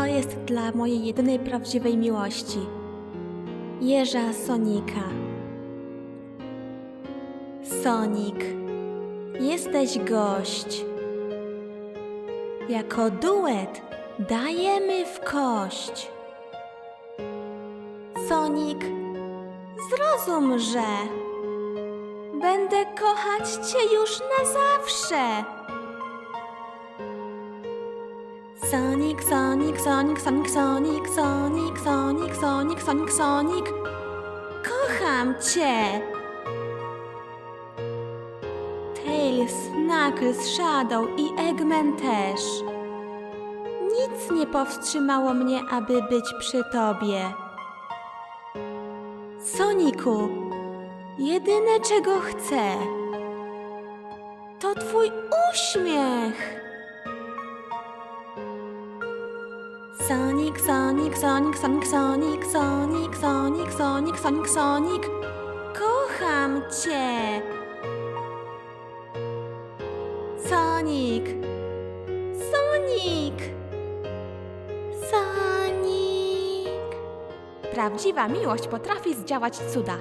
jest dla mojej jedynej prawdziwej miłości. Jeża Sonika. Sonik, jesteś gość. Jako duet dajemy w kość. Sonik, zrozum, że będę kochać cię już na zawsze. Sonic, Sonic, Sonic, Sonic, Sonic, Sonic, Sonic, Sonic, Sonic, Sonic. Kocham cię! Tails, Knuckles, Shadow i Eggman też. Nic nie powstrzymało mnie, aby być przy tobie. Soniku, jedyne czego chcę, to twój uśmiech. Sonic, Sonic, Sonic, Sonic, Sonic, Sonic, Sonic, Sonic, Sonic, Sonic. Kocham cię. Sonic. Sonic. Sonic. Prawdziwa miłość potrafi zdziałać cuda.